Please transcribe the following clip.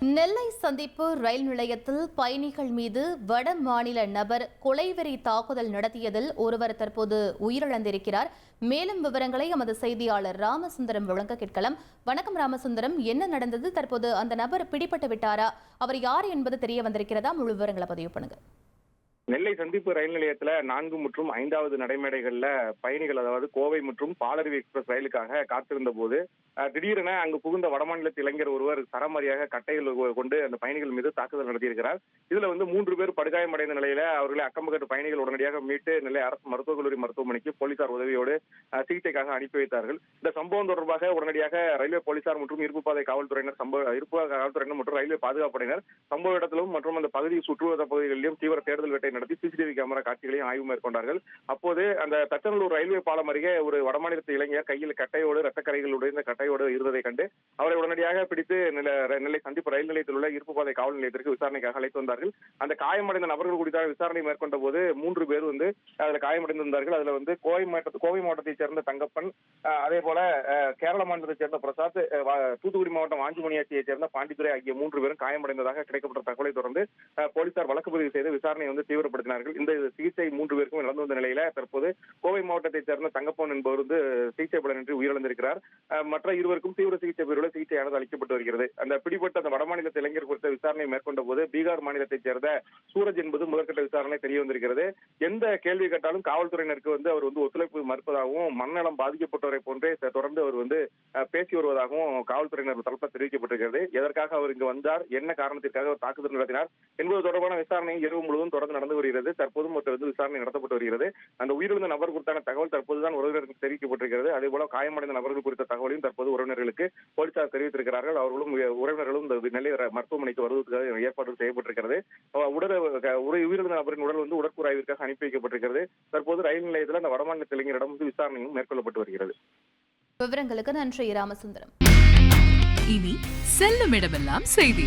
நெல்லை சந்திப்பு ரயில் நிலையத்தில் பயணிகள் மீது வட மாநில நபர் கொலைவெறி தாக்குதல் நடத்தியதில் ஒருவர் தற்போது உயிரிழந்திருக்கிறார். மேலும் விவரங்களை எமது செய்தியாளர் ராமசுந்தரம் வழங்க கேட்கலாம். வணக்கம் ராமசுந்தரம். என்ன நடந்தது? தற்போது அந்த நபர் பிடிபட்டு விட்டாரா? அவர் யார் என்பது தெரிய வந்திருக்கிறதா? முழு விவரங்களை பதிவு பண்ணுங்க. நெல்லை சந்திப்பு ரயில் நிலையத்தில் நான்கு மற்றும் ஐந்தாவது நடைமேடைகளில் பயணிகள் அதாவது கோவை மற்றும் பாலருவி எக்ஸ்பிரஸ் ரயிலுக்காக காத்திருந்த போது திடீரென அங்கு புகுந்த வடமாநிலத்து இளைஞர் ஒருவர் சரமாரியாக கட்டைகள் கொண்டு அந்த பயணிகள் மீது தாக்குதல் நடத்தியிருக்கிறார். இதுல வந்து மூன்று பேர் படுகாயமடைந்த நிலையில அவர்களை அக்கம்பக்கத்து பயணிகள் உடனடியாக மீட்டு நெல்லை அரசு மருத்துவக் கல்லூரி மருத்துவமனைக்கு போலீசார் உதவியோடு சிகிச்சைக்காக அனுப்பி வைத்தார்கள். இந்த சம்பவம் தொடர்பாக உடனடியாக ரயில்வே போலீசார் மற்றும் இருப்பு பாதை காவல்துறையினர் சம்பவ இருப்பு காவல்துறையினர் மற்றும் ரயில்வே பாதுகாப்படையினர் சம்பவ இடத்திலும் மற்றும் அந்த பகுதியை சுற்றுவத பகுதிகளிலும் தீவிர தேடுதல் வேட்டை நடத்தி சிசிடிவி கேமரா காட்சிகளையும் ஆய்வு மேற்கொண்டார்கள். அப்போது அந்த தச்சநல்லூர் ரயில்வே பாலம் அருகே ஒரு வடமாநிலத்து இளைஞர் கையில் கட்டையோடு ரத்தக்கரைகள் உடைந்த கட்டையோடு இருந்ததை கண்டு அவரை உடனடியாக பிடித்து நெல்லை சந்திப்பு ரயில் நிலையத்தில் உள்ள இருப்பு பாதை காவல் நிலையத்திற்கு விசாரணைக்காக அழைத்து வந்தார்கள். அந்த காயமடைந்த நபர்கள் குறித்த விசாரணை மேற்கொண்ட போது மூன்று பேர் வந்து அதில் காயமடைந்திருந்தார்கள். அதுல வந்து கோவை மாவட்ட கோவை மாவட்டத்தைச் சேர்ந்த தங்கப்பன் அதே போல கேரள மாநிலத்தைச் சேர்ந்த பிரசாத் தூத்துக்குடி மாவட்டம் வாஞ்சிமணியாச்சியைச் சேர்ந்த பாண்டித்துறை ஆகிய மூன்று பேரும் காயமடைந்ததாக கிடைக்கப்பட்ட தகவலை தொடர்ந்து போலீசார் வழக்கு பதிவு செய்து விசாரணை வந்து தீவிரப்படுத்தினார்கள் இந்த சிகிச்சை மூன்று பேருக்கும் நடந்து வந்த நிலையில தற்போது கோவை மாவட்டத்தைச் சேர்ந்த தங்கப்பன் என்பவர் வந்து சிகிச்சை பலனின்றி உயிரிழந்திருக்கிறார். மற்ற இருவருக்கும் தீவிர சிகிச்சை பிரிவில் சிகிச்சையானது அளிக்கப்பட்டு வருகிறது. அந்த பிடிபட்ட அந்த வடமாநிலத்து இளைஞர் குறித்த விசாரணை மேற்கொண்ட போது பீகார் மாநிலத்தைச் சேர்ந்த சூரஜ் என்பது முதற்கட்ட விசாரணை தெரிய வந்திருக்கிறது. எந்த கேள்வி கேட்டாலும் காவல்துறையினருக்கு வந்து அவர் வந்து ஒத்துழைப்பு மறுப்பதாகவும் மண்ணலம் பாதிக்கப்பட்டவரை போன்றே தொடர்ந்து அவர் வந்து பேசி வருவதாகவும் காவல்துறையினர் தரப்பில் தெரிவிக்கப்பட்டிருக்கிறது. எதற்காக அவர் இங்கு வந்தார்? என்ன காரணத்திற்காக அவர் தாக்குதல் நடத்தினார்? என்பது தொடர்பான விசாரணை இரவு முழுவதும் தொடர்ந்து நடந்து வருகிறது தற்போதும் ஒரு வந்து விசாரணை நடத்தப்பட்டு வருகிறது. அந்த உயிரிழந்த நபர் குறித்தான தகவல் தற்போதுதான் உறவினருக்கு தெரிவிக்கப்பட்டிருக்கிறது. அதே போல காயமடைந்த நபர்கள் குறித்த தகவலையும் தற்போது உறவினர்களுக்கு போலீசார் தெரிவித்திருக்கிறார்கள். அவர்களும் உறவினர்களும் இந்த நெல்லை மருத்துவமனைக்கு வருவதற்காக ஏற்பாடு செய்யப்பட்டிருக்கிறது. உடல் உயிரிழந்த நபரின் உடல் வந்து உடற்கூறு ஆய்விற்காக அனுப்பி வைக்கப்பட்டிருக்கிறது. தற்போது ரயில் நிலையத்தில் அந்த வடமாநில இளைஞரிடம் வந்து விசாரணையும் மேற்கொள்ளப்பட்டு வருகிறது. விவரங்களுக்கு நன்றி ராமசுந்தரம். இனி செல்லும் இடமெல்லாம் செய்தி.